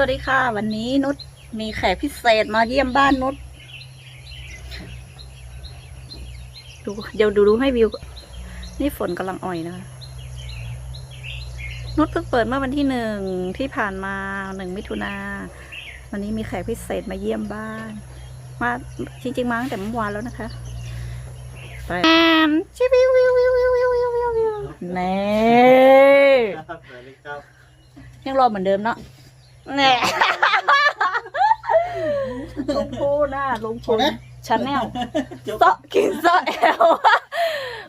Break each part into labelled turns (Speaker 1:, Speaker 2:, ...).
Speaker 1: วัสดีค่ะ วันนี้นุชมีแขกพิเศษมาเยี่ยมบ้านนุชดูเดี๋ยวดูดูให้วิว นี่ฝนกำลังอ่อยนะนุชเพิ่งเปิดเมื่อวันที่หนึ่งที่ผ่านมาหนึ่งมิถุนาวันนี้มีแขกพิเศษมาเยี่ยมบ้านมาจริงจริงมาตั้งแต่เมื่อวานแล้วนะคะแไปชิวิววิววิววิววิววิววิวเน่ยังรอเหมือนเดิมเนาะ แน่ลงพูน่ะลงพูชาแนล
Speaker 2: จุ๊บ
Speaker 1: เซาะกินเซาะแอล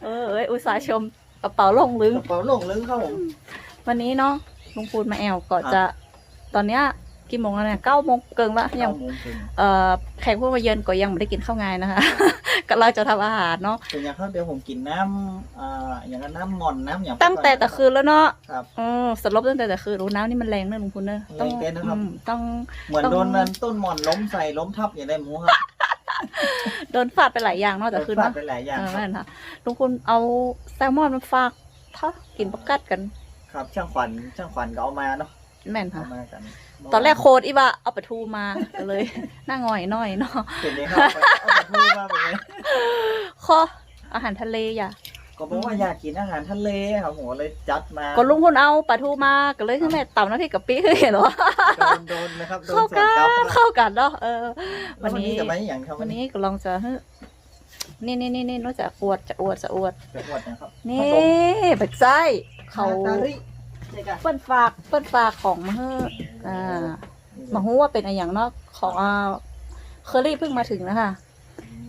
Speaker 1: เออเอ้ยอุตส่าห์ชมกระเป๋าลงลึง
Speaker 2: กระเป๋าหลงลึงครับผม
Speaker 1: วันนี้เนาะลุงพูนมาแอลก็จะ ตอนเนี้ยกี่โมงแล้วเนี่ยเก้าโมงเกินละยัง
Speaker 2: เก้าโมงครึ่ง
Speaker 1: เอ่อแขกผู้มาเยือนก็ยังไม่ได้กินข้าวงายนะคะ กำลังจะทำอาหารเนาะ
Speaker 2: เป็นอย่างครับเดี๋ยวผมกินน้ำอ่าอย่างนั้นน้ำหมอนน้ำอย่าง
Speaker 1: ตั้งแต่แต่คืนแล้วเนาะ
Speaker 2: ครับ
Speaker 1: อืมสลบตั้งแต่แต่คืนรู้น้ำนี่มันแรงเนอะลุงพูนเนอะต้อง
Speaker 2: แรงเกินนะครับ
Speaker 1: อืมต้อง
Speaker 2: เหมือน
Speaker 1: ต้อง
Speaker 2: โดนนั้นต้นหมอนล้มใส่ล้มทับอย่างไรหมูครับ
Speaker 1: โดนฟาดไปหลายอย่างเนาะแต่คืน
Speaker 2: ฟาด
Speaker 1: เนาะ
Speaker 2: ไปหลายอย่าง
Speaker 1: เออ
Speaker 2: ครั
Speaker 1: นั่
Speaker 2: บ
Speaker 1: นค่ะลุงคุณเอาแซลมอนมาฝากถ้ากินประกัดกัน
Speaker 2: ครับช่างขวัญช่างขวัญก็เอามาเนาะ
Speaker 1: แม่น
Speaker 2: เอา
Speaker 1: ค่ะ
Speaker 2: มากัน
Speaker 1: ตอนแรกโคดอีบะเอาปลาทูมาก็เลย หน้าง่อยหน่อยเนาะ
Speaker 2: เป็นเลยครับเอามาพูดมาเป็นไง
Speaker 1: ขออาหารทะเลอย่า
Speaker 2: ก็บอกว่าอยากกินอาหารทะเลครับผมก็เลยจัดมา
Speaker 1: ก็ลุงคุณเอาปลาทูมาก็เลยคือแม่ต่ำน้ำพริกกะปิคือเห็นเหรอ
Speaker 2: โดนโดนนะครับโดน
Speaker 1: เข้า
Speaker 2: สวน
Speaker 1: กั
Speaker 2: กลับ
Speaker 1: น
Speaker 2: ครับ
Speaker 1: เข้ากันเนาะเออ
Speaker 2: แล้ววันนี้
Speaker 1: วันนี้
Speaker 2: จะไปอย่างครับ
Speaker 1: วันนี้ก็ลองจะเฮ้ยนี่นี่นี่นี่นอกจากอวดจะอวดจะอวด
Speaker 2: จะอวดนะครับ
Speaker 1: นี่ปักไส้เขา
Speaker 2: ตาริ เจ๊กะ
Speaker 1: เปิ้นฝากเปิ้นฝากของมาเฮ้ออ่ามาฮู้ว่าเป็นอะไรอย่างเนอกของอ่าเคอรี่เพิ่งมาถึงนะคะ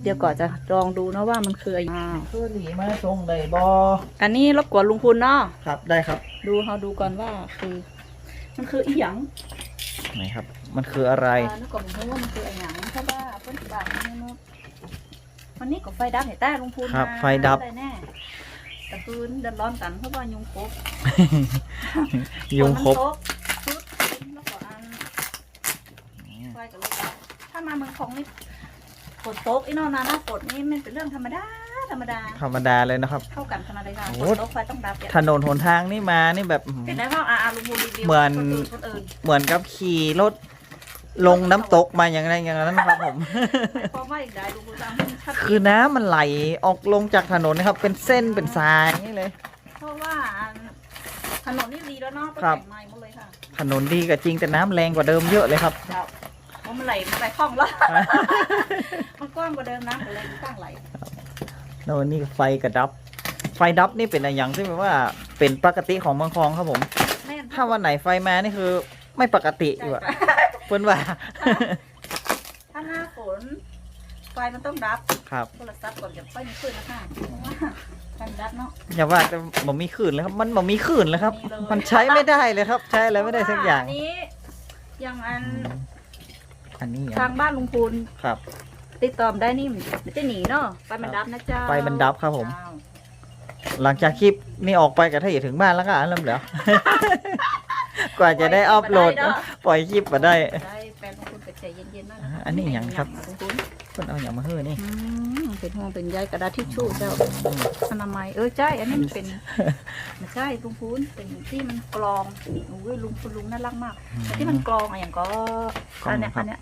Speaker 1: เดี๋ยวก่อนจะลองดูนะว่ามันคืออะไรอ้าว
Speaker 2: เพื่อหลีมาทรงเลยบอ
Speaker 1: อันนี้รบกวนลุงพุนเนาะ
Speaker 2: ครับได้ครับ
Speaker 1: ดูเขาดูก่อนว่าคือ มันคืออีหยัง
Speaker 2: ไหนครับ มันคืออะไร
Speaker 1: อ่านึกก่อนผมว่ามันคืออะไรหยังเพราะว่าเปิ้นฝากมาให้เนอะวันนี้ก็ไฟดับเห็นแต่ลุงพุน
Speaker 2: ครับ
Speaker 1: มา
Speaker 2: ไฟดับ
Speaker 1: อะรแน่ แต่คืนเดือดร้อนกันเพราะว่ายุงครบ
Speaker 2: ยุงครบ
Speaker 1: ฝนมันตกปึ๊บแล้วก็อันไฟกับลูกถ้ามาเมืองของนี่ฝนตกอีนอนนาหน้าฝนนี่มันเป็นเรื่องธรรมดาธรรมดา
Speaker 2: ธรรมดาเลยนะครับ
Speaker 1: เข้ากันขนาดใดค่ะ
Speaker 2: โอ้
Speaker 1: ฝนตกไฟต้องดับเนี่ย
Speaker 2: ถนนหนทางนี่มานี่แบบอื้อหือ
Speaker 1: เป็นได้ว่าอาอาลุงพูรีวิว
Speaker 2: เหมือน
Speaker 1: คนอื่นคนอื่น
Speaker 2: เหมือนกับขี่รถ ลงน้ำตกมาอย่างไรอย่างนั้นครับผม
Speaker 1: หมายความว่าอย่างไรลุงพูตามให้มันชัดเจ
Speaker 2: คือนน้ำมันไหลออกลงจากถนนนะครับ เป็นเส้นเป็นสายอย่างนี่เลย
Speaker 1: เพราะว่าอันถนนนี่ดีแล้วเนาะต้อง
Speaker 2: ครับ
Speaker 1: แต่งใหม่หมดเลยค่ะ
Speaker 2: ถนนดีก็จริงแต่น้ำแรงกว่าเดิมเยอะเลยครับ
Speaker 1: เจ้าเพราะมันไหลมันไปคล่องแล้วมันกว้างกว่าเดิมนะเลยมันตั้งไหล
Speaker 2: แล้ววันนี้ไฟกระดับ ไฟดับนี่เป็นอะไรอย่างที่แบบว่าเป็นปกติของเมืองคลองครับผม
Speaker 1: แม่น
Speaker 2: ถ้าวันไหนไฟมานี่คือไม่ปกติอยู่อะเพิ่นว่า
Speaker 1: ถ้าหน้าฝนไฟมันต้องดับ
Speaker 2: ครับ
Speaker 1: โทรศัพท์ก่อนจะค่อยมีขึ้นนะคะเพราะว่าไฟมันดับเนาะ
Speaker 2: อย่าว่าแต่บ่มีคลื่นเลยครับ มันบ่มีคลื่นเลยครับ
Speaker 1: มีเลย
Speaker 2: มันใช้ไม่ได้เลยครับ ใช้อะไรไม่ได้สักอย่าง
Speaker 1: เพระว่นนี้อย่างอัน
Speaker 2: อันนี้อย่า
Speaker 1: ทางงบ้านลุงพูน
Speaker 2: ครับ
Speaker 1: ติดต่อมได้นี่มันจะหนีเนาะไฟมันดับนะเจ้า
Speaker 2: ไฟมันดับครับผม
Speaker 1: เจ้า
Speaker 2: หลังจากคลิปนี่ออกไปกับถ้าอย่าถึงบ้านแล้วก็อันเริ่มแล้ว กว่าจะได้อัพโหลดปล่อยคลิปมาได้
Speaker 1: ได้แฟนลุงพูนไปใจเย็นๆหน่อยนะ
Speaker 2: อ่าอันนี้อย่างครับ
Speaker 1: ลุงพูน
Speaker 2: เพิ่นเอาอย่างมาเฮ้อนี่
Speaker 1: อืมเป็นห่วงเป็นใยกระดาษทิชชู่เจ้าอนามัยเออใช่อันนี้มันเป็นไม่ใช่ลุงพูนเป็นที่มันกรองโอ้ยลุงคุณลุงน่ารักมากแต่ที่มันกรองอะอย่างก็อันเนี้ยอันเนี้ย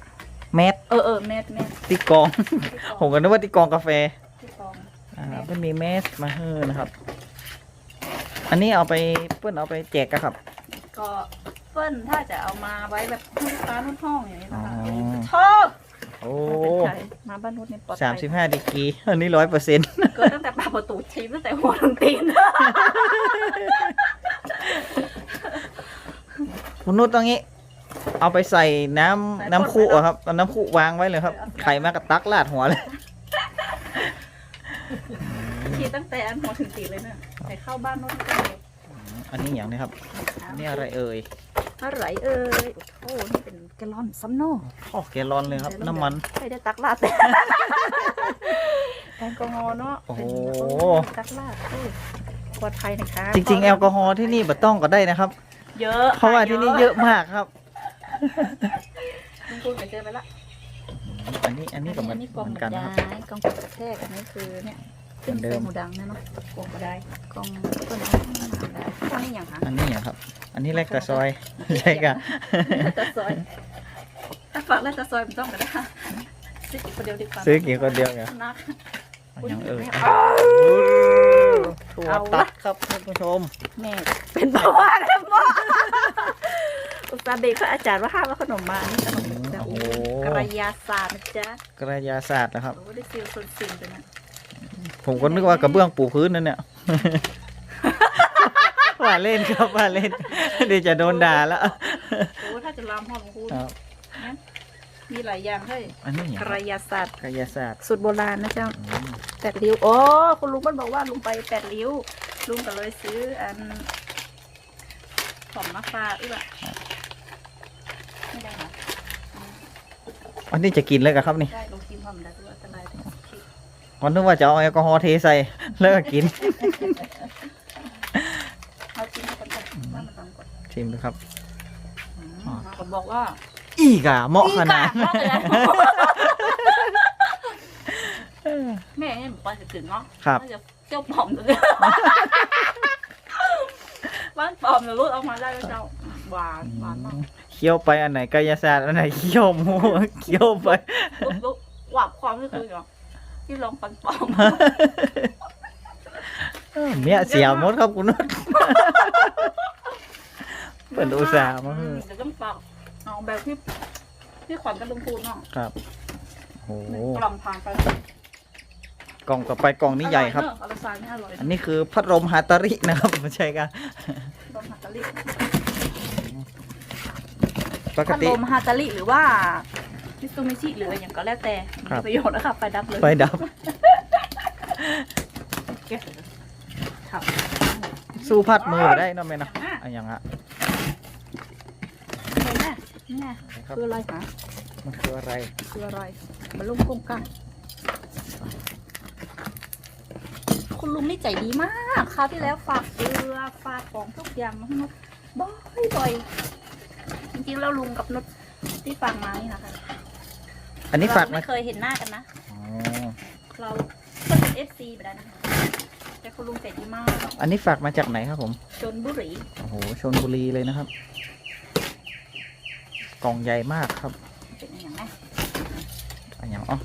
Speaker 2: แมส
Speaker 1: เออเออเม็ดเม็ด
Speaker 2: ตีกรอง
Speaker 1: ที่กรอง
Speaker 2: ผมก็นึกว่าตีกรองกาแฟ
Speaker 1: ที่กรอง
Speaker 2: อ่าเพิ่นมีแมสมาเฮ้อนะครับ อันนี้เอาไปเพิ่นเอาไปแจกกันครับ
Speaker 1: ก็เปิ้ลถ้าจะเอามาไว้แบบทุ่งฟ้าทุ่งห้องอย่างนี้นะคะ
Speaker 2: อ๋อ
Speaker 1: ชอบ
Speaker 2: โอ้
Speaker 1: มาบ้านนุชเนี่ยปลอด
Speaker 2: สาม
Speaker 1: ภัย
Speaker 2: สิบห้าดีกรีอันนี้ร้อยเปอร์เซ็นต์
Speaker 1: เกิดตั้งแต่ปากประตูชีตั้งแต่หัวถึงตีน
Speaker 2: คุณนุชตรงนี้ เอาไปใส่น้ำน้ำคุอะครับเอาน้ำคุวางไว้เลยครับ ไข่มากระตักลาดหัวเลย
Speaker 1: ชีตั้งแต่อันหัวถึงตีนเลยเนี่ยไปเข้าบ้านนุชก็เลย
Speaker 2: อันนี้อย่างนี้ครับอันนี่อะไรเอ่ย
Speaker 1: อะไรเอ่ยโอ้โหนี่เป็นแกลลอนซัมโน
Speaker 2: ข้อแกลลอนเลยครับ น้ำมัน
Speaker 1: ไม่ได้ตักลาดแต่แอลกอฮอล์เนาะ
Speaker 2: โอ้โห
Speaker 1: เป็นตักลาดโอ้ยปลอดภัยนะคะ
Speaker 2: จริง ๆ แอลกอฮอล์ที่นี่บัต้องก็ได้นะครับ
Speaker 1: เยอะ
Speaker 2: เพราะว่าที่นี่เยอะมากครับ
Speaker 1: ลุงพูดไปเจอไปละ
Speaker 2: อันนี้อันนี้ก็เหมือน
Speaker 1: อันนี้กล่อง
Speaker 2: เหมือน
Speaker 1: กั
Speaker 2: กันน
Speaker 1: ยา
Speaker 2: นะครับ
Speaker 1: ยกล่องกระแทกอันนี้คือเนี่ยขึ้น
Speaker 2: เหมือนเดิ
Speaker 1: เส้
Speaker 2: ม
Speaker 1: นหูดังนะเนาะกวงก็ได้กองต้นไม้ได้กองนี่ อย่างคะ
Speaker 2: อันนี้อะครับ อันนี้เล็กกระซอยใช่กัน
Speaker 1: ตะซอยถ้าฝากแล้วตะซอยมันต้องกันได้ค่ะซื้อกี่คนเดียวดีกว่า
Speaker 2: ซื้อกี่คนเดียวกัน
Speaker 1: นัก
Speaker 2: ยังเออ
Speaker 1: เอา
Speaker 2: ถั่ว
Speaker 1: เอาละ
Speaker 2: ตัดครับคุณผู้ชม
Speaker 1: แม่เป็นเบาหวานแล้วพ่ออุตส่าห์เบรกพระอาจารย์ว่าห้ามว่าขนมมานี่ขนมแต่
Speaker 2: โอ้
Speaker 1: โอ้
Speaker 2: โห
Speaker 1: กระยาศาสตร์นะจ๊ะ
Speaker 2: กระยาศาสตร์นะครับ
Speaker 1: โอ้ได้ซิลโซนซินไปนะ
Speaker 2: ผมก็นึกว่ากระเบื้องปูพื้นนั่นเนี่ย ว่าเล่นครับว่าเล่นเดี๋ยวจะโดนด่าแล้ว
Speaker 1: โอ้ถ้าจะลามห้องของคุณ
Speaker 2: ครับ
Speaker 1: มีหลายอย่างให้
Speaker 2: อันนี้อย่าง
Speaker 1: กระยาศาสตร์
Speaker 2: กระยาศาสตร์
Speaker 1: สูตรโบราณนะเจ้า
Speaker 2: อืม
Speaker 1: แปดริ้ว โอ้คุณลุงมันบอกว่าลุงไปแปดริ้ว ลุงก็เลยซื้ออันของมาฝากอีกอะไม่ได้เหรอ
Speaker 2: อันนี้จะกินเลยกับครับนี่
Speaker 1: ได้ลงชิมพร้อมได้ด้วยอันตราย
Speaker 2: วันนึกว่าจะเอาแอลกอฮอล์เทใส่แล้วก็กิน
Speaker 1: เอาชิมให้คนก่อนว่ามันต้องกด
Speaker 2: ชิมดูครับ
Speaker 1: อืมผมบอกว่า
Speaker 2: อีกอะเหมาะขนาด
Speaker 1: อีกอะเหมาะเลยนะแม่เนี่ยหมูปลาจะถึงเนาะ
Speaker 2: ครับ
Speaker 1: น่าจะเที่ยวปลอมเลยบ้านปลอมเนี่ยรูดออกมาได้แล้วเจ้าหวานหวานมาก
Speaker 2: เคี้ยวไปอันไหนกายศาสตร์อันไหนเคี้ยวหมูเคี้ยวไป
Speaker 1: ลุกลุกหวาบความนี่คือเหรอที่ลองปันปลอม
Speaker 2: เมียเสียหมดครับคุณนุช เปิดอุตส่าห์มา
Speaker 1: อืเดี๋ยวต้องปอกเอาแบบที่ที่ขวัญกันลงพูนเนาะ
Speaker 2: ครับโอ้โห
Speaker 1: กล่อมผ่านไป
Speaker 2: กล่องต่อไปกล่องนี้ใหญ่ครับ
Speaker 1: ออยเนอะอลาซานนี่อร่อย
Speaker 2: อันนี้คือพัดลมฮาตารินะครับไม่ใช่กัน
Speaker 1: ลมฮาตาลิ
Speaker 2: ปก
Speaker 1: พัด
Speaker 2: ติ
Speaker 1: ลมฮาตาลิหรือว่ามิซูมิชิหรืออะไรอย่างก็แล้วแต่
Speaker 2: ครั
Speaker 1: มี
Speaker 2: บ
Speaker 1: ประโยชน์นะคะไฟดับเลย
Speaker 2: ไฟดับ
Speaker 1: แก้ครับ
Speaker 2: สู้พัดมือบ่ได้เนาะแม่เนาะอันยังอะ
Speaker 1: เห็ นไหมนี่ไง
Speaker 2: ครับ
Speaker 1: คืออะไรคะ
Speaker 2: มันคืออะไร
Speaker 1: คืออะไรมาลุ่มกุ้งกันคุณลุงนี่ใจดีมากคราวที่แล้วฝากเกลือฝากของทุกอย่างมาให้นุชบ่อยบ่อยจริงๆแล้วลุงกับนุชที่ฝากมานี่นะคะ
Speaker 2: อันนี้ฝาก
Speaker 1: เร
Speaker 2: นะ
Speaker 1: ไม่เคยเห็นหน้ากันนะ
Speaker 2: อ๋อ
Speaker 1: เราก็เป็นเอฟซีไปแล้วนะคะแต่คุณลุงใจดีมาก
Speaker 2: อันนี้ฝากมาจากไหนครับผม
Speaker 1: ชนบุรี
Speaker 2: โอ้โหชนบุรีเลยนะครับ กล่องใหญ่มากครับ
Speaker 1: เป็นอย่างไร
Speaker 2: อันยังอ๋อ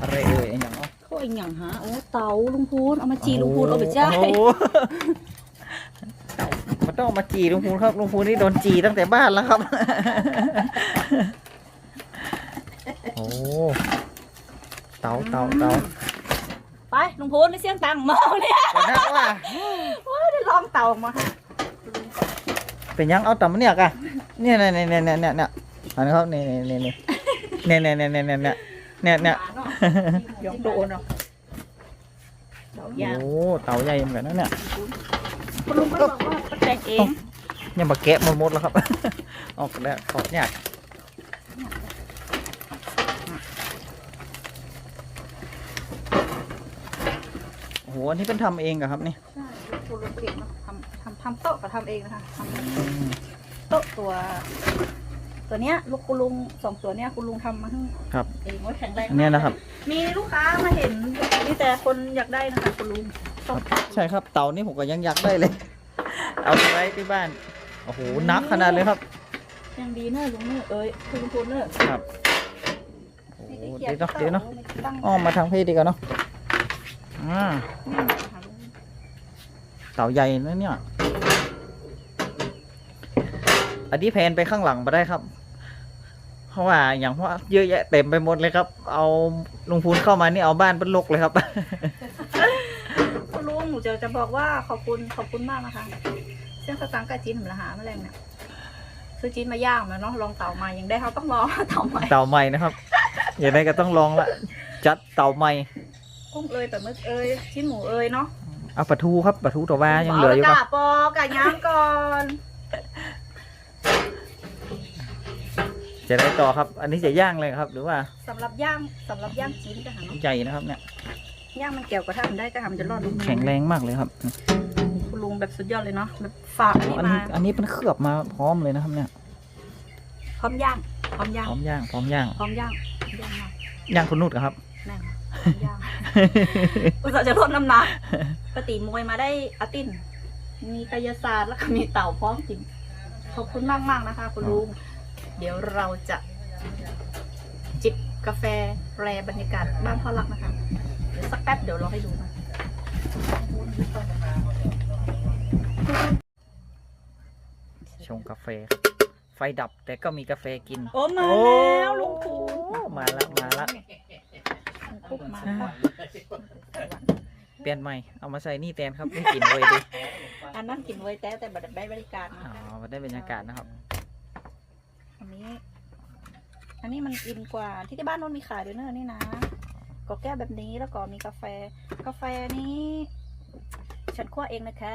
Speaker 2: อะไรเอ่ยอันยังอ๋อ
Speaker 1: เขาอีกอย่างฮะโอ้เตาลุงพูนเอามาจีลุงพูนเอาไปจ้า
Speaker 2: โอ้โหมันต้องมาจีลุงพูนครับลุงพูนนี่โดนจีตั้งแต่บ้านแล้วครับ โอ้เตาเตาเตา
Speaker 1: ไปลุงพูนไม่เสียงตังค์เมาเนี่ย
Speaker 2: ก็นักว่า
Speaker 1: ว้ายได้ลองเตาออกมาค่ะ
Speaker 2: เป็นยังเอาแต่มันเนี่ยกะ เนี่ยเนี่ยเนี่ยเนี่ยเนี่ยเนี่ยอันนี้ครับเนี่ยเนี่ยเนี่ยเนี่ยเนี่ยเนี่ยเนี่ยเนี่ยเนี่ยเนี่ย
Speaker 1: ยองโดนเนาะเตายาง
Speaker 2: โอ้เตาใหญ่เหมือนกันนะเนี่ย
Speaker 1: คุณลุงก็บอกว่าแต่งเอง
Speaker 2: ยังมาแกะหมดหมดแล้วครับ ออกแล้วขอดยากโอ้โหอันนี้เป็นทำเองเหรอครับนี่
Speaker 1: ใช่คุณลุงเก่งเนาะทำทำทำโต๊ะก็ทำเองนะคะทำ
Speaker 2: อืม
Speaker 1: โต๊ะตัว ตัวเนี้ยลูกคุณลุงสองตัวเนี้ยคุณลุงทำมาให้
Speaker 2: ครับ
Speaker 1: เองไว้แข็งแรง
Speaker 2: อันเนี้ยนะครับ
Speaker 1: มีลูกค้ามาเห็นมีแต่คนอยากได้นะคะคุณลุงต้อง
Speaker 2: ใช่ครับเตานี่ผมก็ยังอยากได้เลย เอาไปไว้ที่บ้าน โอ้โหหนักขนาดเลยครับ
Speaker 1: ยังดีเนอะลุงเนอะเอ้ยคุณลุงพูนเนอะ
Speaker 2: ครับ โอ้โห
Speaker 1: ไม่
Speaker 2: เดี๋
Speaker 1: ได้
Speaker 2: ยว
Speaker 1: เกีย
Speaker 2: เนาะ
Speaker 1: จ
Speaker 2: เดี๋ยวเนาะ
Speaker 1: ตั้ง
Speaker 2: อ้อมมาทางพี่ดีกว่าเนาะ อ่า
Speaker 1: นี่นะคะลุง
Speaker 2: เสาใหญ่นะเนี่ย อันนี้แพนไปข้างหลังมาได้ครับ เพราะว่าอย่างเพราะเยอะแยะเต็มไปหมดเลยครับ เอาลุงพูนเข้ามานี่เอาบ้านเป็นลกเลยครับ
Speaker 1: คุณลุงหนูจะจะบอกว่าขอบคุณขอบคุณมากนะคะเส้นสตังค์กับจีนหนูละหาแมลงเนี่ยซื้อจีนมาย่างมาเนาะลองเต่ามายังได้เขาต้องรอเต่าใหม่
Speaker 2: เต่าใหม่นะครับ อย่างไรก็ต้องลองละจัดเต่าใหม่
Speaker 1: กุ้งเอ้ยแต่มึกเอ้ยชิ้นหมูเอ้ยเนาะ
Speaker 2: เอาปลาทูครับปลาทูตัวว่ายังเหลืออยู่
Speaker 1: ก
Speaker 2: ค
Speaker 1: กะ
Speaker 2: รับ
Speaker 1: ปอกะย่างก่อน
Speaker 2: จะได้ต่อครับ อันนี้จะย่างเลยครับ หรือว่า
Speaker 1: สำหรับย่างสำหรับย่างจีนก็หาเนาะ
Speaker 2: ใหญ่นะครับเนี่ย
Speaker 1: ย่างมันเกี่ยวกระทะมันได้ก็ทำจะรอดลุง
Speaker 2: แข็งแรงมากเลยครับ
Speaker 1: คุณลุงแบบสุดยอดเลยเนาะแบบฝาก
Speaker 2: อ๋อ
Speaker 1: นี่
Speaker 2: อันนี้
Speaker 1: มา
Speaker 2: อันนี้เป็นเคลือบมาพร้อมเลยนะครับเนี่ย
Speaker 1: พร้อมย่างพร้อมย่าง
Speaker 2: พร้อมย่างพร้อมย่าง
Speaker 1: พร้อมย่างย่างมาก
Speaker 2: ย่างคุณนุชเหรอครับ
Speaker 1: แน่นย่างอุตส่าห์จะลดน้ำหนักปฏิมวยมาได้อาตินมีกายศาสตร์แล้วก็มีเต่าพร้อมกินขอบคุณมากมากๆนะคะ คุณลุง เดี๋ยวเราจะจิบกาแฟแปรบรรยากาศบ้านพ่อรักนะคะเดี๋ยวสักแป๊บเดี๋ยวเราให้ดูนะ
Speaker 2: ชงกาแฟครับไฟดับแต่ก็มีกาแฟกิน
Speaker 1: โอ้มา
Speaker 2: โอ้
Speaker 1: แล้วลุงคู
Speaker 2: มาละมาละ
Speaker 1: ปุ๊บมาแล้ว
Speaker 2: เปลี่ยนใหม่ เอามาใส่นี่แทนครับไม่กินเลยดิ
Speaker 1: อันนั้นกินไว้แต่แต่บัดได้บริการนะ
Speaker 2: อ๋อ
Speaker 1: คะ
Speaker 2: มาได้บรรยากาศนะครับ
Speaker 1: อันนี้ อันนี้มันกินกว่าที่ที่บ้านนู้นมีขายด้วยเนอะนี่นะก็แก้วแบบนี้แล้วก็มีกาแฟ กาแฟนี้ ฉันคั่วเองนะคะ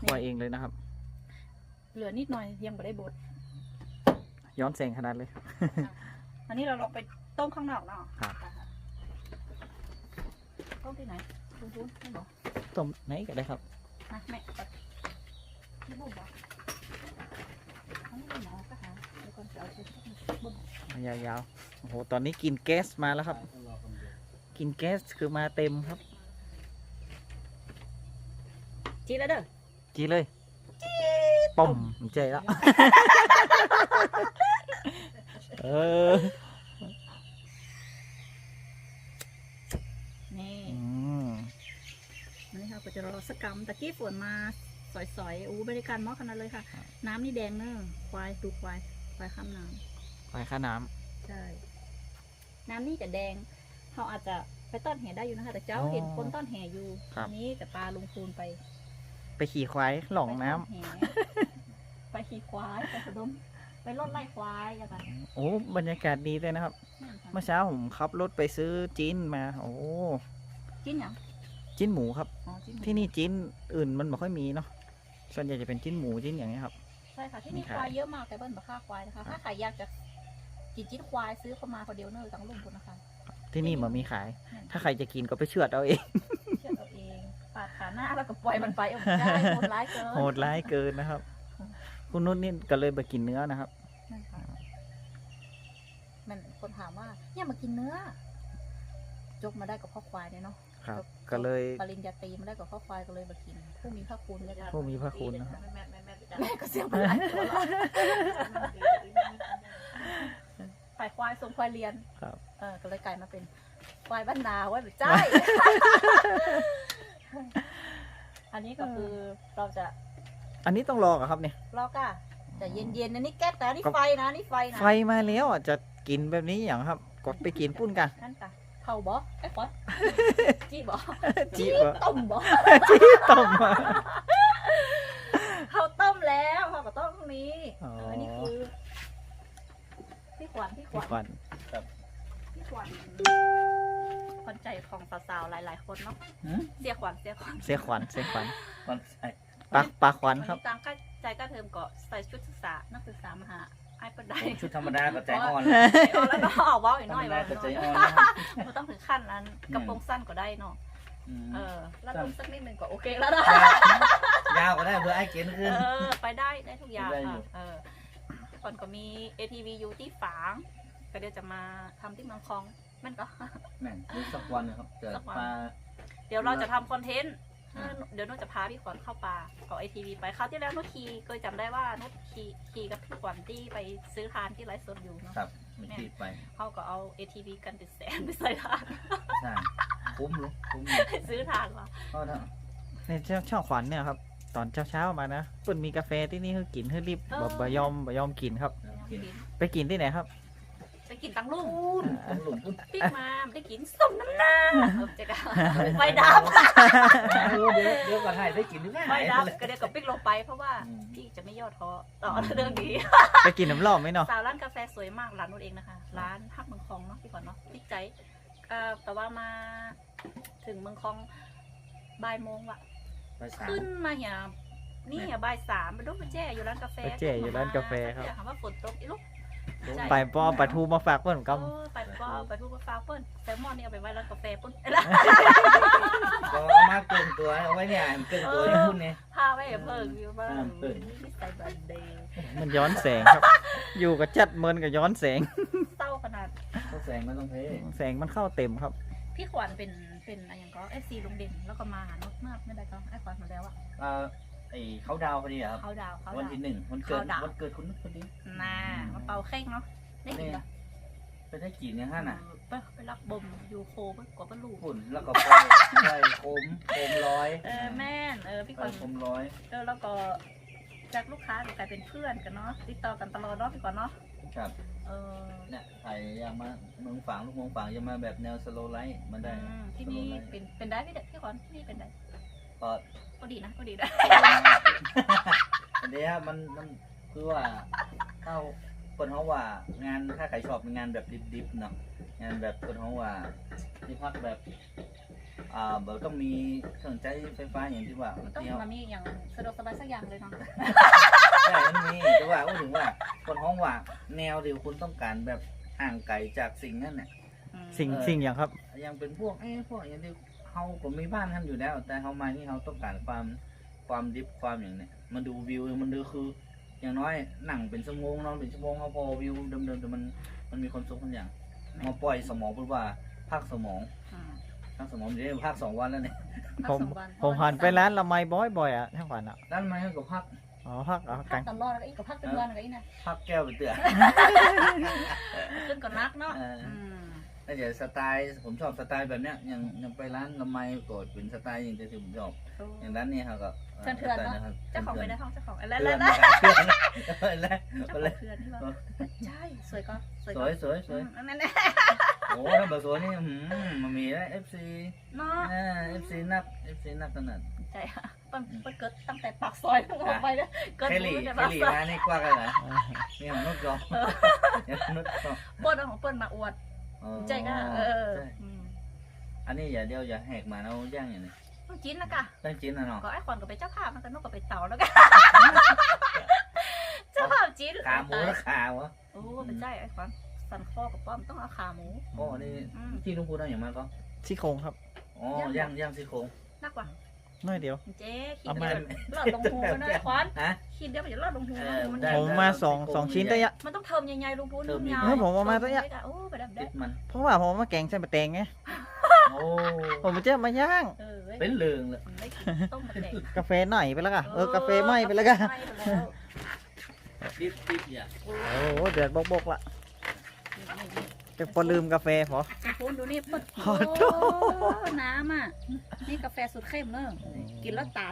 Speaker 2: คั่วเองเลยนะครับ
Speaker 1: เหลือนิดหน่อยยังไม่ได้บด
Speaker 2: ย้อนแสงขนาดเลย
Speaker 1: อันนี้เราลองไปต้มข้างนอกเนาะ
Speaker 2: ครับ
Speaker 1: ต้มที่ไหนคุณคุณไม่บอก
Speaker 2: ต้มไหนก็ได้ครับ
Speaker 1: มาแม่ตัดที่บุ้งบอก ยวก่อนจะเอาไปบุ้ง
Speaker 2: ยาวๆโอ้โห ตอนนี้กินแก๊สมาแล้วครับ กินแก๊สคือมาเต็มครับ
Speaker 1: จีแล้วเด้อ
Speaker 2: จีเลยป่อมใจแล้วเออ
Speaker 1: นี่
Speaker 2: อืม
Speaker 1: อันนี้ค่ะก็จะรอสกกรรมตะกี้ฝนมา สอยๆอู้บริการเหมอขนาดเลยค่ะ น้ำนี่แดงเนอะควายดูควาย ควายข้ามน้
Speaker 2: ไปค่าน้ำ
Speaker 1: ใช่ น้ำนี่จะแดงเขาอาจจะไปต้อนแห่ได้อยู่นะคะ แต่เจ้า
Speaker 2: อ๋อ
Speaker 1: เห็นคนต้อนแห่อยู่
Speaker 2: ครับ
Speaker 1: อันนี้แต่ปลาลงคูนไปำ
Speaker 2: ไปขี่ควายหลองน้ำ
Speaker 1: ไปต้อแห่ไปขี่ควายไปสะดม ไปรถไล่ควายอย่างไร
Speaker 2: โอ้บรรยากาศดีเลยนะครับ เมื่อเช้าผมขับรถไปซื้อจีนมา โอ้
Speaker 1: กินอย่าง
Speaker 2: จีนหมูครับ
Speaker 1: อ๋อจิ้มหมู
Speaker 2: ที่นี่จีนอื่นมันไม่ค่อยมีเนาะส่วนใหญ่จะเป็นจีนหมูจีนอย่างเงี้ยครับ
Speaker 1: ใช่ค่ะ ที่นี่
Speaker 2: มีขาย
Speaker 1: ควายเยอะมากแต่เบิ้ลมาฆ่าควายนะคะ ถ้าใครอยากจะกินจิ้นควายซื้อเข้ามาคนเดียวเนอะตั้งลุงคนนะคะ
Speaker 2: ที่นี่มันมีขาย
Speaker 1: นั่น
Speaker 2: ถ้าใครจะกินก็ไปเชือดเอาเอง
Speaker 1: เชื่อตัวเองปาดขาหน้าแล้วก็ปล่อยมันไปเอาไม่ได้โหดร้ายเกิน
Speaker 2: โหดร้ายเกินนะครับ คุณนุ่นนี่ก็เลยไปกินเนื้อนะครับ
Speaker 1: นั่นค่ะมันคนถามว่า เนี่ยมากินเนื้อจกมาได้กับพ่อควายเนี่ยเนาะ
Speaker 2: ครับ
Speaker 1: จบ
Speaker 2: ก็เลย
Speaker 1: ปริญญาตรีมาได้กับพ่อควายก็เลยมากิน ผู้มีพระคุณเลยค่ะ
Speaker 2: ผู้มีพระคุณนะครับ
Speaker 1: แม่แม่ แม่แม่ก็เสียงมันหลายตัวแล้วฝ่ายควายทรงควายเรียน
Speaker 2: ครับ
Speaker 1: เออก็เลยกลายมาเป็นควายบ้านนาไว้แบบใจ อันนี้ก็คือเราจะ
Speaker 2: อันนี้ต้องรอก่อนครับเนี่ย
Speaker 1: ลอกอะจะเย็นๆนะนี่แก๊สแต่อันนี่
Speaker 2: ก็
Speaker 1: ไฟนะนี่ไฟนะ
Speaker 2: ไฟมาแล้วอะจะกินแบบนี้อย่างครับ กดไปกินปุ้นกัน
Speaker 1: นั่นค่ะเผาบ่ไอ้ขวัญจี้บ่
Speaker 2: จีบะ
Speaker 1: ต้มบ่
Speaker 2: จีต้มมา
Speaker 1: เขาต้ม แล้วเขาก็ต้มตรงนี้
Speaker 2: อ๋อ
Speaker 1: เออนี่คือพี่ขวัญพี่ข
Speaker 2: พี่
Speaker 1: วัญ
Speaker 2: ควัน
Speaker 1: พี่ขวัญขวัญใจของสาวๆหลาย ๆ คนเนาะ
Speaker 2: หืม
Speaker 1: เสียขวัญเสียขวัญ
Speaker 2: เสียขวัญเสียขวัญ
Speaker 3: มันไอ้
Speaker 2: ปลาปลาขวัญครับ
Speaker 1: ตามค่าใจค่าเทอมก็ใส่ชุดศึกษานักศึกษามหาไอ้ประได
Speaker 3: ผมชุดธรรมดาก็ใจอ่อน
Speaker 1: เอาแล้วก็เอาเว้าอีก
Speaker 3: ธร
Speaker 1: หน่อ
Speaker 3: ร
Speaker 1: ย
Speaker 3: มดา
Speaker 1: เว้าอี
Speaker 3: ก็
Speaker 1: ก
Speaker 3: ใจ
Speaker 1: หน่อย
Speaker 3: อ่อนนะ
Speaker 1: ไม่ต้องถึงขั้นนั้นกระโปรงสั้นก็ได้เนาะ
Speaker 3: อืม
Speaker 1: เออแล้วลงสักนิดหนึ่งก็โอเคแล้วนะ
Speaker 3: ยาวก็ได้เพื่อไอ้เกณฑ์ขึ้น
Speaker 1: เออ ไปได้ได้ทุกอย่าง
Speaker 3: ได้อยู่
Speaker 1: ค่ะเออก่อนก็มี ATV อยู่ที่ฝาง ก็เดี๋ยวจะมาทำที่เมืองคลอง มันก็
Speaker 3: แม่งนี่สักวันนะครับเกิด
Speaker 1: สักวัน
Speaker 3: ปลา
Speaker 1: เดี๋ยวเราจะทำคอนเทนต์
Speaker 3: อ่า
Speaker 1: เดี๋ยวนุชจะพาพี่ขวัญเข้าป่าเอา ATV ไปคราวที่แล้วนุชขี่เคยจำได้ว่านุชขี่ขี่กับพี่ขวัญที่ไปซื้อทานที่ไลฟ์สดอยู่เนาะ
Speaker 3: ครับ มีขีดไป
Speaker 1: เขาก็เอา ATV กันเป็นแสนไปใส่ทาน
Speaker 3: ใช่คุ้มเลยคุ้มเลย
Speaker 1: ซื้อทานมา
Speaker 3: เพราะถ้า
Speaker 2: ในเช้าเช้าขวัญเนี่ยครับ ตอนเช้าเช้าๆมานะเปิ้นมีกาแฟที่นี่ให้กินให้รีบแบบบยอมบยอมกินครับ
Speaker 3: กิน
Speaker 2: ไปกินที่ไหนครับ
Speaker 1: ไปกินตังลุ่ม
Speaker 3: ต้องหลุมพุ่น
Speaker 1: ปิ๊กมาไม่ได้กินส้มน้ำหน้าเออเจ๊กะไฟดับ
Speaker 3: เดี๋ยวเดี๋ยวก็ถ่ายได้กินหรือไม่
Speaker 1: ไฟดับ
Speaker 3: เลย
Speaker 1: ก็เดี๋ยวก็ปิ๊กลงไปเพราะว่า
Speaker 3: อืม
Speaker 1: พี่จะไม่ย่อท้อต่อเรื่องนี้
Speaker 2: ไปกินน้ำร้อนไหมเนาะ
Speaker 1: สาวร้านกาแฟสวยมากร้านนู้นเองนะคะ ร้านฮักเมืองคลองเนาะพี่ก่อนเนาะพี่ใจเอ่อแต่ว่ามาถึงเมืองคลองบ่ายโมงว่ะ
Speaker 3: ไปสาม
Speaker 1: ขึ้นมาเหี่ยนี่เหี่ยบ่ายสามไปดูไปแจ้อยู่ร้านกาแฟ
Speaker 2: ไปแจ้อยู่ร้านกาแฟครับ
Speaker 1: ถามว่าฝนตกอีลูกใช่
Speaker 2: ไปปอปลาทูมาฝากเปิ้นก
Speaker 1: เออไปก็ไปพูดกับฟ้าเปิ้ลแซลมอนนี่เอาไปไว้ร้านกาแฟเปิ้ล
Speaker 3: ก็เอามาเกินตัวเอาไว้เนี่ยเกินตัวญี่ปุ่นเนี่ย
Speaker 1: พาไว้เพิ่งอยู่บ้าน
Speaker 3: อ่าเพิ่ง
Speaker 1: นี่ใส่บันเดย์ำ
Speaker 2: มันย้อนแสงครับ อยู่กับจัดเมินกับย้อนแสง
Speaker 1: เศร้าขนาด
Speaker 3: เขาแสงมันต้องเท
Speaker 2: แสงมันเข้าเต็มครับ
Speaker 1: พี่ขวัญเป็นเป็นอะไรอย่างก็เอฟซีลุงเด่นแล้วก็มาหานกมากไม่ได้ก็ไอ้ขวัญมาแล้วอะ
Speaker 3: เอ่อไอเขาดาวพอดีอะครับ
Speaker 1: เขาดาวเขา
Speaker 3: วัน
Speaker 1: ดาว
Speaker 3: ที่หนึ่งวันเกิด
Speaker 1: เขาดาว
Speaker 3: วันเกิดคุณนุชพอดี
Speaker 1: น่ามาเป่าเค้กเนาะได้กินปะ
Speaker 3: ไปได้กี่เนี่ยฮะน่ะ
Speaker 1: เออไปไปรักบ่มอยู่โคไปกว่าปะลูก
Speaker 3: ฝุ่นแล้วก็ไปไปโคมโคมร้อย
Speaker 1: เออแม่นเออพี่ข
Speaker 3: ไป
Speaker 1: วัญ
Speaker 3: โคมร้อย
Speaker 1: เออแล้วก็จากลูกค้าก็กลายเป็นเพื่อนกันเนาะติดต่อกันตลอดเนาะพี่ขวัญเนาะ
Speaker 3: ครับ
Speaker 1: เออ
Speaker 3: เนี่ยใครอยากมาเมืองฝางลูกเมืองฝางจะมาแบบแนวสโลไลท์มาได้
Speaker 1: อืมที่นี่เป็นเป็นได้พี่เด็กพี่ขวัญที่นี่เป็นได้
Speaker 3: ก็
Speaker 1: ก็ดีนะก็ดีนะ
Speaker 3: อันนี้ครับมันมันคือว่าเข้าคนเขาว่างานถ้าใครชอบเป็นงานแบบดิบๆเนาะงานแบบคนเขาว่าที่พักแบบอ่าแบบต้องมีเครื่องใช้ไฟฟ้าอย่างที่ว่า
Speaker 1: มันต้อง
Speaker 3: ที่เขา
Speaker 1: มามีอย่างสะดวกสบายสักอย่างเลยเนาะ
Speaker 3: ใช่มันมีแต่ว่าพูดถึงว่าคนห้องว่า แนวเดียวคุณต้องการแบบห่างไกลจากสิ่งนั้นเนี่ย
Speaker 1: อืม
Speaker 2: สิ่ง
Speaker 3: เออ
Speaker 2: สิ่งอย่างครับ
Speaker 3: ยังเป็นพวกเอ้พวกอย่างที่เขาผมมีบ้านท่านอยู่แล้ว แต่เขามานี่เขาต้องการความความดิฟความอย่างเนี้ยมันดูวิวมันดูคือ อย่างน้อยหนังเป็นชั่วโมงนอนเป็นชั่วโมงเขาพอวิวเดิมๆแต่มันมันมีความสุขบางอย่างมาปล่อยสมองพูดว่าภาคสมอง
Speaker 1: อืม
Speaker 3: ภาคสมองอยู่ได้ภาคสองวันแล้วเนี่ย
Speaker 2: ผม
Speaker 1: พักสองวัน
Speaker 2: ผมผ่านไปร้านละไมบ่อยบ่อยๆอะทั้งวันอะ
Speaker 3: ด้านไม้ก็พัก
Speaker 2: อ๋อพักอ๋อ
Speaker 1: พั
Speaker 2: กั
Speaker 1: ก
Speaker 2: น
Speaker 1: ตลอดแล้วก็อีกก็พักเป็นวันแล้วก็อีกนะ
Speaker 3: พักแก้วไปเตือ
Speaker 1: ขึ้นก่อนนักเนาะ
Speaker 3: เอออื
Speaker 1: ม
Speaker 3: แล้วเดี๋ยวสไตล์ผมชอบสไตล์แบบเนี้ยอย่างอย่างไปร้านละไมก็เป็นสไตล์อย่างที่ผมชอบอย่างร้านนี้เขาก็
Speaker 1: เถื่อนๆเนอะ
Speaker 3: สไตล์ครับ
Speaker 1: เจ้าของไปได้ห้องเจ้าของอะไร
Speaker 3: เพื่
Speaker 1: แล้
Speaker 3: อ
Speaker 1: วนนะ
Speaker 3: เพื่อนเพื่อนแล้ว
Speaker 1: เจ้าของเพื่อนที่ว่าใช่สวยก็สวย
Speaker 3: ส
Speaker 1: ก็
Speaker 3: วยสวยสวย
Speaker 1: อืมนั่นแหละ
Speaker 3: โอ้ถ้าแบบสวยนี่หืมมันมีแล้ว FC
Speaker 1: เนาะ
Speaker 3: อ่า FC นัก FC นักขนาด
Speaker 1: ใช่ค่ะเปิ้ลเปิ้ลเกิดตั้งแต่ปากซอยออกไปเลยเกิด
Speaker 3: เคล
Speaker 1: รู้
Speaker 3: ลี่
Speaker 1: แต่
Speaker 3: เค
Speaker 1: ปาก
Speaker 3: ลลี่
Speaker 1: ซอย
Speaker 3: ร้านนี้กว้างกันเหรอนี่ของนุชกองนี่ของนุชกอง
Speaker 1: เปิ้ลเอาของเปิ้ลมาอวด
Speaker 3: อ๋อ
Speaker 1: ใจก็เออ
Speaker 3: ใช่
Speaker 1: อืม
Speaker 3: อันนี้อย่าเดียวอย่าแหกมาแล้วย่างอย่างนี้
Speaker 1: ต้องจิ้นนะกะ
Speaker 3: ต้องจิ้นนะเนาะ
Speaker 1: ก็ไอ้ขวัญก็ไปนเจ้าภาพมันก็นกก็ไปเต่าแล้วกันเจ้าภาพจิ้น
Speaker 3: ขาหมูและขาวะ
Speaker 1: โอ้เป็นใจไอ้ขวัญสันคอกับป้อมต้องเอาขาหมู
Speaker 3: โอ้นี่
Speaker 1: อืม
Speaker 3: ที่ลุงพูดเอาอย่างมาก็
Speaker 2: ซี่โครงครับ
Speaker 3: อ๋อย่างย่างซี่โครง
Speaker 1: นักกว่า
Speaker 2: น้อยเดียว
Speaker 1: เจ๊คิด
Speaker 2: เอา
Speaker 1: เดี
Speaker 2: มา
Speaker 1: ยวรอดลงหูนะไอ้ขวัญ
Speaker 3: ฮะ
Speaker 1: คิดเดียวมันจะรอดลงหู
Speaker 3: เอ
Speaker 1: นะ
Speaker 3: อ
Speaker 1: มัน
Speaker 3: ได้
Speaker 2: ผมมาสองสองชิ้นได้ยะ
Speaker 1: มันต้องเทิมใหญ่ๆลุงพูน
Speaker 3: เทิม
Speaker 1: ยา
Speaker 3: เฮ้ย
Speaker 2: ผมเอามาตัวเนี้ย
Speaker 1: โอ้ไปดับ
Speaker 3: ติ
Speaker 1: ได้
Speaker 3: ดมัน
Speaker 2: เพราะว่าผมเอามาแกงใส่บะแตงไง
Speaker 3: โอ้
Speaker 2: ผมจะมาย่าง
Speaker 1: เออว้ย
Speaker 3: เป็นเหลืองเลย
Speaker 1: ได้กินต้มกระเตง
Speaker 2: กาแฟหน่อยไปแล้วกันเออกาแฟไหม้ไปแล้วกัน
Speaker 1: ไหม้ไปแล้ว
Speaker 3: ดิบดิบเนี่ย
Speaker 1: โอ้
Speaker 2: โอ้โหเดือดบกๆละ
Speaker 1: นี่นี่นี่
Speaker 2: จะพอลืมกาแฟพอ
Speaker 1: ลุงพูนดูนี่ปึ๊ด
Speaker 2: ขอโทษ
Speaker 1: โอ้น้ำอะ นี่กาแฟสุดเข้มเนอะกินแล้วตา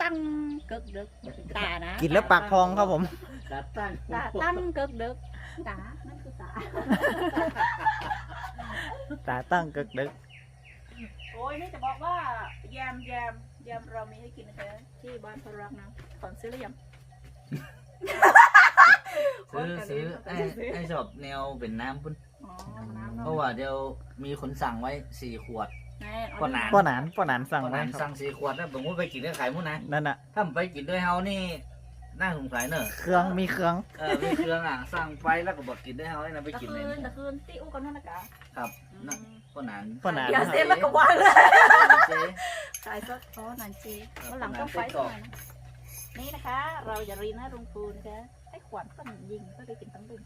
Speaker 1: ตั้งเกิกเดึกตานะ
Speaker 2: กินแล้วปากพองครับผม
Speaker 3: ดัดตั้ง
Speaker 1: ตาตั้งเกิกเดึกตา นั่นคือตา
Speaker 2: ตาตั้งกึกดึก
Speaker 1: โอ้ยนี่จะบอกว่าแยมแยมแยมเรามีให้กินนะคะที่บ้านพรักนะขอนซื้อหรือยัง
Speaker 3: ซื้อซื้อไอ้ไอ้ชอบแนวเป็นน้ำพุ่น
Speaker 1: อ๋อน้ำ
Speaker 3: เพ
Speaker 1: เนาะ
Speaker 3: ราะว่าเดี๋ยวมีคนสั่งไว้สี่ขวด
Speaker 1: แน่
Speaker 3: ก็หนา
Speaker 2: ป้อหนานป้อหนานสั่ง
Speaker 3: คน
Speaker 2: ไว้
Speaker 3: นั้น
Speaker 2: ครั
Speaker 3: สั่
Speaker 2: บ
Speaker 3: งสี่ขวดแล้วผมว่าไปกินด้วยไข่มุ้นนะ
Speaker 2: นั่นน่ะ
Speaker 3: ถ้าผมไปกินด้วยเฮานี่น่าสงสัยเนอะ
Speaker 2: เครื่องมีเครื่อง
Speaker 3: เออมีเครื่องอะสั่งไปแล้วก็บอกกินด้วยเฮาเลยนะไป
Speaker 1: ตะ
Speaker 3: กิน
Speaker 1: คื
Speaker 3: เลย
Speaker 1: นตะคืนตีอู้กันนั่นนะกะ
Speaker 3: ครับนั่นคนนั้น
Speaker 2: ป้อหนาน
Speaker 1: อย่าเซ็นแล้วก็วางเลย
Speaker 3: เจ๊
Speaker 1: ขายซะอ๋อนันจี
Speaker 3: ครับ
Speaker 1: วันหลังต้องไฟ
Speaker 3: นันไปก่
Speaker 1: สั
Speaker 3: อกน
Speaker 1: หน่อยนะนี่นะคะ เราอย่ารีนะลุงพูนค่ะไอ้ขวัญก็ยิงก็ได้กินทั้งดึง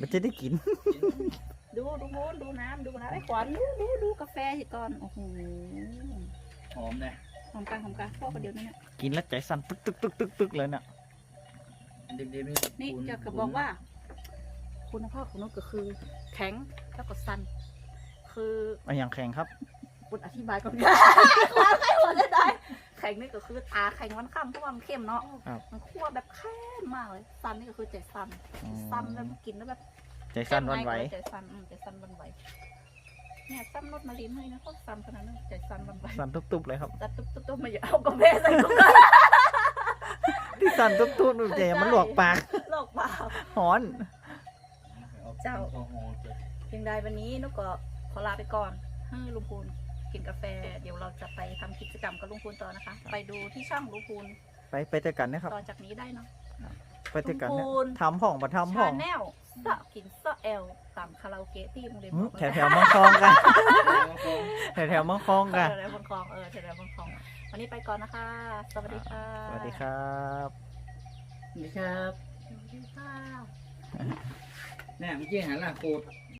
Speaker 2: มันจะได้กิน
Speaker 1: ดูดูมูนดูน้ำดูนะไอ้ขวัญดูดูดูกาแฟสิก่อนโอ้โห
Speaker 3: หอมเลย
Speaker 1: หอมกันหอมกันพ่อคนเดียวนี่เนี่ย
Speaker 2: กินแล้วใจสั่นตึกตึกตึกตึกตึกเลยน่ะ
Speaker 3: ดิบๆนี่
Speaker 1: นี่
Speaker 3: คุณ
Speaker 1: จะกบอกว่า คุณภาพของนกก็คือ แข็งแล้วก็สันคือ
Speaker 2: มาอย่างแข็งครับ
Speaker 1: คุณอธิบายก่อนค่ะความให้หัวได้ได้แข็งนี่ก็คือตาแข็งวันค่ำเพราะว่ามันเข้มเนาะ
Speaker 2: ครับ
Speaker 1: มันคั่วแบบเข้มมากเลยซันนี่ก็คือใจซัน
Speaker 2: อืม
Speaker 1: ซันแล้วกินแล้วแบบ
Speaker 2: ใจสั่นหวันไหว
Speaker 1: ใจซันอืมใจซันหวันไหวเนี่ยซ้ำรถมาลิ้นให้นะพวกซันขนาดนั้นใจซันหวันไหว
Speaker 2: สั่นตุบๆเลยครับ
Speaker 1: จัดตุ๊บตุ๊บตุ๊บมาอย่าเอากาแฟใส่กุ๊ก
Speaker 2: ที่สั่นตุบๆนู่นใจมันหลวกปาก
Speaker 1: โลกเปล่า
Speaker 2: หอน
Speaker 1: เจ้า
Speaker 3: แอลกอฮอล์เจ้า
Speaker 1: เพียงใดวันนี้นุกก็ขอลาไปก่อนให้ลุงพูน กินกาแฟ เดี๋ยวเราจะไปทำกิจกรรมกับลุงพูนต่อนะคะ ไปดูที่ช่องลุงพูน
Speaker 2: ไปไปเจอกันนะครับ
Speaker 1: ต่อจากนี้ได้เนาะ
Speaker 2: ไปเจอกันนะ
Speaker 1: ลุงพูน
Speaker 2: ทำห้องมาทำห้
Speaker 1: ชา
Speaker 2: อง
Speaker 1: แนลสะกินสะแอลตามคาราโอเกะที่โรงเรียน
Speaker 2: หืม
Speaker 1: บอก
Speaker 2: แถวแถวๆเมืองคลองกันแถวแถวๆเมืองคลอง
Speaker 1: เอ
Speaker 2: กัน
Speaker 1: อแถวๆบนคลองเออแถวๆบนคลอง วันนี้ไปก่อนนะคะ สวัสดีค่ะ
Speaker 2: สวัสดีครับ
Speaker 3: นี่ครับ
Speaker 1: สวัสดีค่ะ
Speaker 3: เนี่ยเมื่อกี้หันหลังโคตร